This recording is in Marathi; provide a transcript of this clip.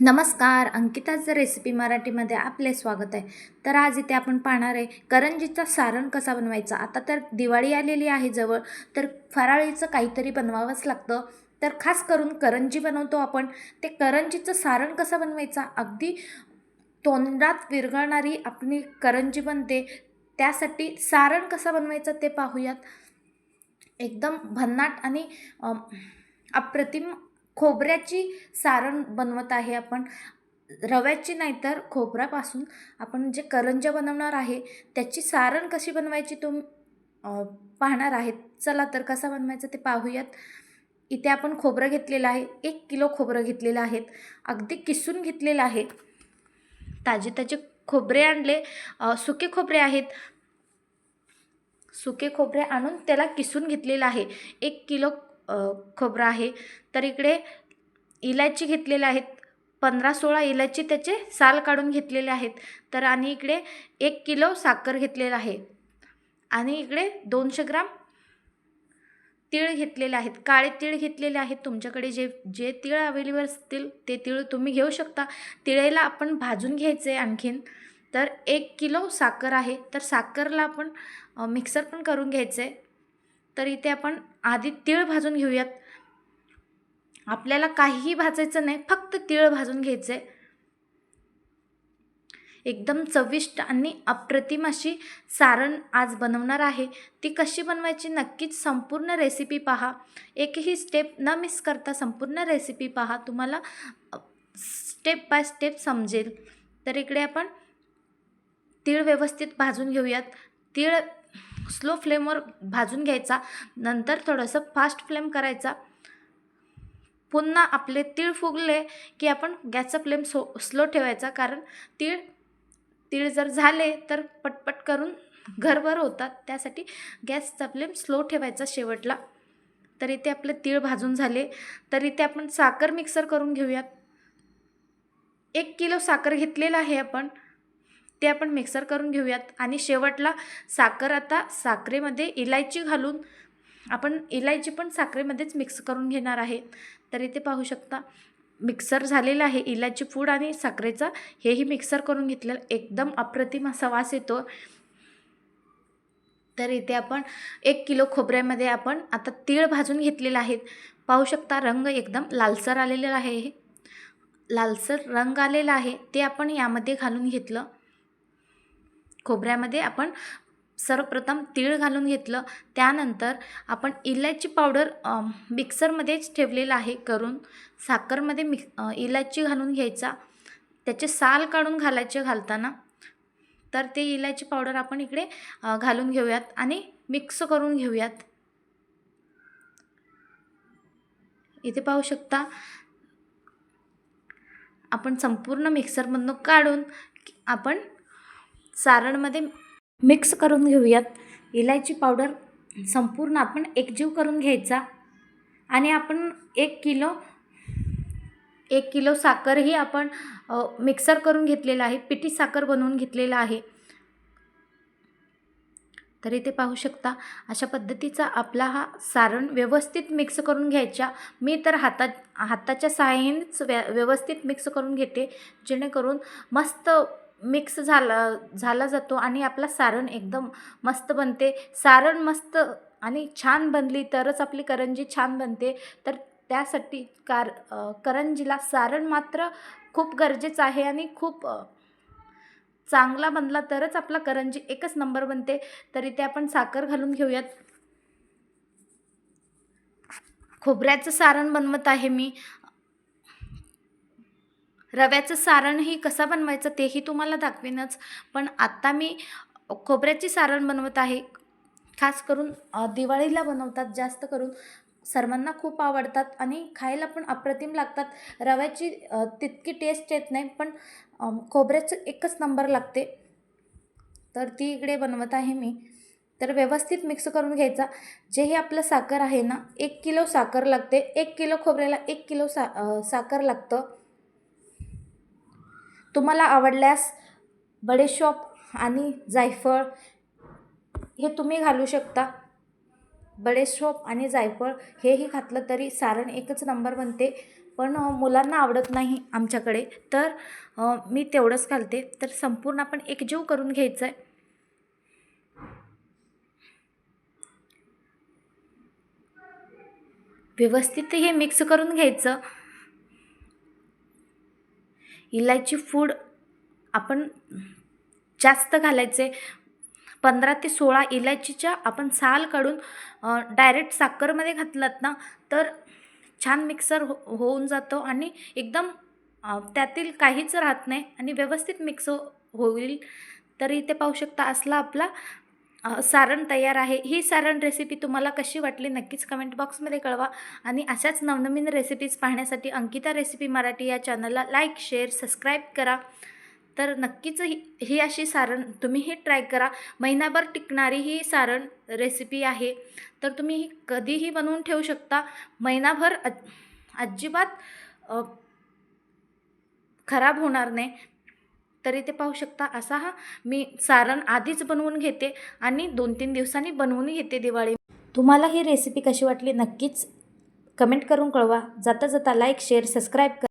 नमस्कार अंकिताचं रेसिपी मराठीमध्ये आपले स्वागत आहे. तर आज इथे आपण पाहणार आहे करंजीचा सारण कसा बनवायचा? आता तर दिवाळी आलेली आहे जवळ तर फराळीचं काहीतरी बनवावंच लागतं. तर खास करून करंजी बनवतो आपण. ते करंजीचं सारण कसं बनवायचं? अगदी तोंडात विरघळणारी आपली करंजी बनते. त्यासाठी सारण कसं बनवायचं ते पाहूयात. एकदम भन्नाट आणि अप्रतिम खोबऱ्याची सारण बनवत आहे आपण. रव्याची नाही तर खोबऱ्यापासून आपण जे करंज्या बनवणार आहे त्याची सारण कशी बनवायची तुम पाहणार आहेत. चला तर कसा बनवायचं ते पाहूयात. इथे आपण खोबरं घेतलेलं आहे. एक किलो खोबरं घेतलेलं आहे अगदी किसून घेतलेलं आहे. ताजे ताजे खोबरे आणले. सुके खोबरे आहेत. सुके खोबरे आणून त्याला किसून घेतलेलं आहे. एक किलो खोबरं आहे. तर इकडे इलायची घेतलेल्या आहेत. पंधरा सोळा इलायची त्याचे साल काढून घेतलेले आहेत. तर आणि इकडे एक किलो साखर घेतलेलं आहे. आणि इकडे दोनशे ग्राम तीळ घेतलेले आहेत. काळे तीळ घेतलेले आहेत. तुमच्याकडे जे जे तीळ अवेलेबल असतील ते तीळ तुम्ही घेऊ शकता. तिळेला आपण भाजून घ्यायचे आणखीन. तर एक किलो साखर आहे. तर साखरला आपण मिक्सर पण करून घ्यायचं आहे तर इथे आपण आधी तीळ भाजून घेऊयात. आपल्याला काहीही भाजायचं नाही फक्त तीळ भाजून घ्यायचं आहे एकदम चविष्ट आणि अप्रतिम अशी सारण आज बनवणार आहे. ती कशी बनवायची नक्कीच संपूर्ण रेसिपी पहा. एकही स्टेप न मिस करता संपूर्ण रेसिपी पहा. तुम्हाला स्टेप बाय स्टेप समजेल. तर इकडे आपण तीळ व्यवस्थित भाजून घेऊयात. तीळ स्लो फ्लेमवर भाजून घ्यायचा. नंतर थोडंसं फास्ट फ्लेम करायचा. पुन्हा आपले तीळ फुगले की आपण गॅसचा फ्लेम सो स्लो ठेवायचा. कारण तीळ तीळ जर झाले तर पटपट करून घरभर होतात. त्यासाठी गॅसचा फ्लेम स्लो ठेवायचा शेवटला. तर इथे आपले तीळ भाजून झाले. तर इथे आपण साखर मिक्सर करून घेऊयात. एक किलो साखर घेतलेला आहे आपण. ते आपण मिक्सर करून घेऊयात. आणि शेवटला साखर आता साखरेमध्ये इलायची घालून आपण इलायची पण साखरेमध्येच मिक्स करून घेणार आहे. तर इथे पाहू शकता मिक्सर झालेलं आहे. इलायची पूड आणि साखरेचा हेही मिक्सर करून घेतलेलं एकदम अप्रतिम असा वास येतो. तर इथे आपण एक किलो खोबऱ्यामध्ये आपण आता तीळ भाजून घेतलेलं आहे. पाहू शकता रंग एकदम लालसर आलेला आहे. हे लालसर रंग आलेला आहे. ते आपण यामध्ये घालून घेतलं. खोबऱ्यामध्ये आपण सर्वप्रथम तीळ घालून घेतलं. त्यानंतर आपण इलायची पावडर मिक्सरमध्येच ठेवलेलं आहे करून. साखरमध्ये मिक्स इलायची घालून घ्यायचा. त्याचे साल काढून घालायचे घालताना. तर ते इलायची पावडर आपण इकडे घालून घेऊयात आणि मिक्स करून घेऊयात. इथे पाहू शकता आपण संपूर्ण मिक्सरमधनं काढून आपण सारणमध्ये मिक्स करून घेऊयात. इलायची पावडर संपूर्ण आपण एकजीव करून घ्यायचा. आणि आपण एक किलो एक किलो साखरही आपण मिक्सर करून घेतलेला आहे. पिठी साखर बनवून घेतलेला आहे. तरी ते पाहू शकता अशा पद्धतीचा आपला हा सारण व्यवस्थित मिक्स करून घ्यायचा. मी तर हातात हाताच्या सहाय्यानेच व्य व्यवस्थित मिक्स करून घेते. जेणेकरून मस्त मिक्स झाला झाला जातो आणि आपला सारण एकदम मस्त बनते. सारण मस्त आणि छान बनली तरच आपली करंजी छान बनते. तर त्यासाठी कार करंजीला सारण मात्र खूप गरजेचं आहे आणि खूप चांगला बनला तरच आपला करंजी एकच नंबर बनते. तर इथे आपण साखर घालून घेऊयात. खोबऱ्याचं सारण बनवत आहे मी. रव्याचं सारणही कसं बनवायचं तेही तुम्हाला दाखवेनच. पण आत्ता मी खोबऱ्याची सारण बनवत आहे. खास करून दिवाळीला बनवतात जास्त करून सर्वांना खूप आवडतात आणि खायला पण अप्रतिम लागतात. रव्याची तितकी टेस्ट येत नाही पण खोबऱ्याचं एकच नंबर लागते. तर ती इकडे बनवत आहे मी. तर व्यवस्थित मिक्स करून घ्यायचा. जे हे आपलं साखर आहे ना एक किलो साखर लागते. एक किलो खोबऱ्याला एक किलो सा साखर लागतं. तुम्हाला आवडल्यास बडेशॉप आणि जायफळ हे तुम्ही घालू शकता. बडेशॉप आणि जायफळ हेही घातलं तरी सारण एकच नंबर बनते. पण मुलांना आवडत नाही आमच्याकडे. तर मी तेवढंच घालते. तर संपूर्ण आपण एकजीव करून घ्यायचं आहे व्यवस्थित हे मिक्स करून घ्यायचं. इलायची फूड आपण जास्त घालायचे. पंधरा ते सोळा इलायचीच्या आपण साल काढून डायरेक्ट साखरमध्ये घातलात ना तर छान मिक्सर हो होऊन जातो आणि एकदम त्यातील काहीच राहत नाही आणि व्यवस्थित मिक्स हो, होईल. तर इथे पाहू शकता असला आपला सारण तयार आहे. ही सारण रेसिपी तुम्हाला कशी वाटली नक्कीच कमेंट बॉक्समध्ये कळवा. आणि अशाच नवनवीन रेसिपीज पाहण्यासाठी अंकिता रेसिपी मराठी या चॅनलला लाईक शेअर सबस्क्राईब करा. तर नक्कीच ही ही अशी सारण तुम्हीही ट्राय करा. महिनाभर टिकणारी ही सारण रेसिपी आहे. तर तुम्ही ही कधीही बनवून ठेवू शकता. महिनाभर अजिबात खराब होणार नाही. तर इथे पाहू शकता. असा हा मी सारण आधीच बनवून घेते आणि दोन तीन दिवसांनी बनवून घेते दिवाळी. तुम्हाला ही रेसिपी कशी वाटली नक्कीच कमेंट करून कळवा. जाता जाता लाईक शेअर सबस्क्राईब करा